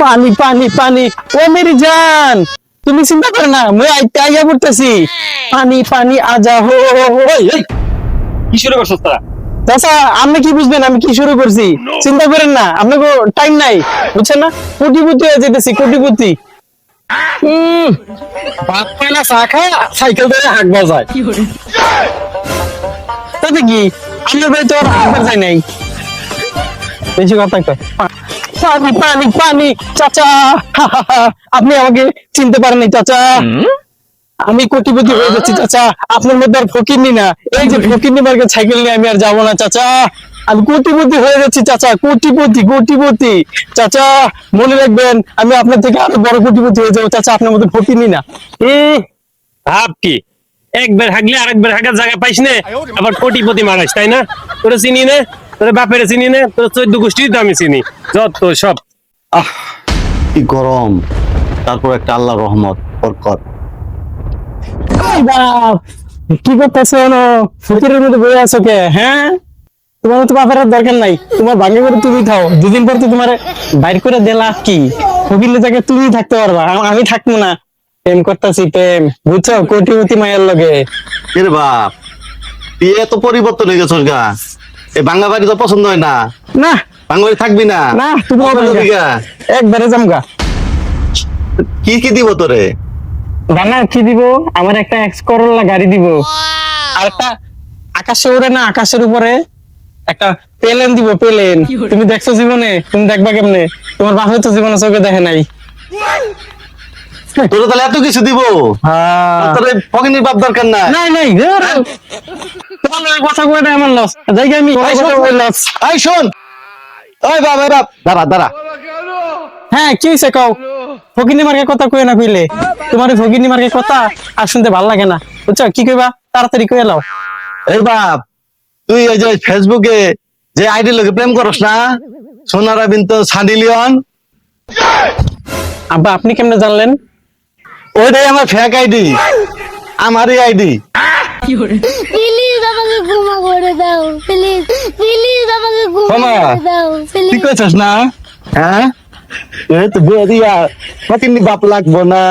পানি পানি পানি। ও মেরি জান তুমি চিন্তা করো না মই আইতে আইয়া পড়তেছি। পানি পানি আজা হো। কি শুরু করছ তারা? চাচা আপনি কি বুঝবেন আমি কি শুরু করছি? চিন্তা করেন না আপনাকে টাইম নাই বুঝছেন না? কোটিপতি হয়ে যেতেছি কোটিপতি। উম, ভাত পায় না চা খায় সাইকেল ধরে হাঁক বাজায়। তাতে কি? আমার বাড়ি তো আর হাঁকবার যায় নাই। বেশি কথা কয়। পানি পানি পানি চাচা। আপনি আমাকে চিনতে পারেন চাচা। আমি কোটিপতি হয়ে যাচ্ছি চাচা। আপনার মধ্যে আর ফকিরনি না। এই যে ফকিরনি মার্কে সাইকেল নিয়ে আমি আর যাব না চাচা। আমি কোটিপতি হয়ে যাচ্ছি চাচা। কোটিপতি কোটিপতি। চাচা মনে রাখবেন আমি আপনার থেকে আরও বড় কোটিপতি হয়ে যাব চাচা। আপনার মধ্যে ফকিরনি না। ভাব কি? একবার হাগলে আরেকবার হাগার জায়গা পাইস না। আবার কোটিপতি মারাইস তাই না? তোরা চিনি না? তোর বাপের চিনি না তোর চোদ্দ গোষ্ঠী তো আমি চিনি যত সব। আহ কি গরম। তারপর একটা আল্লাহ রহমত বরকত। কি করতেছো ফকিরের মধ্যে বয়ে আছো কে হ্যাঁ? তোমার তো বাপের দরকার নাই। তোমার ভাগ্য করে তুমি খাও দুদিন পর তো তোমার বাইর করে দিলা কি? ফকিরের জায়গায় তুমি থাকতে পারবা। আমি থাকব না। প্রেম করতেছি প্রেম। বুঝছ? কোটিপতি মায়ের লগে। এর বাপ তুই এত পরিবর্তন হয়ে গেছস গা। এই বাংলা বাড়ি তো পছন্দ হয় না। না। বাংলা বাড়ি থাকবি না। না তুমি? একবারে জামগা কি কি দিব তোরে? জানা কি দিব? আমার একটা এক্স করোলা গাড়ি দিব। আর একটা আকাশে উড়ে না আকাশের উপরে একটা পেলেন দিব পেলেন। তুমি দেখছ জীবনে? তুমি দেখবা কেমনে? তোমার বাপে তো জীবনে চোখে দেখে নাই। তোরে তাহলে এত কিছু দিব? তোরে ফকিনির বাপ দরকার না নাই নাই কথা কয়ে আমার লস জায়গা আমি লস আই শোন। ওই বাপ ওই বাপ। দাঁড়া দাঁড়া। হ্যাঁ কি হয়েছে কও? ফকিনি মার্কে কথা কয়ে না কইলে। তোমার ফকিনি মার্কে কথা আর শুনতে ভালো লাগে না। বুঝছ? কি কইবা? তাড়াতাড়ি কয়ে লাও। এই বাপ তুই ওই যে ফেসবুকে যে আইডি লোকে প্রেম করস না? সোনারা বিন্তু সানি লিওন আব্বা আপনি কেমনে জানলেন? ওইটাই আমার ফেক আইডি আমারই আইডি প্লিজ আমাকে ক্ষমা করে দাও। প্লিজ প্লিজ আমাকে ক্ষমা ক্ষমা? করে দাও। তুই কইছস না? হ্যাঁ? এই তো বিয়ে দিয়া ফকিনি বাপ লাগবো না।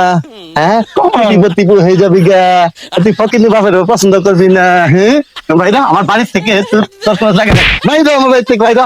হ্যাঁ? কোটিপতি হয়ে যাবি গা। আর তুই ফকিনি বাপের পছন্দ করবি না। হ্যাঁ? ভাইরা আমার বাড়ি থেকে তোর লাগে না ভাইরা আমার বাড়ি থেকে ভাইরা।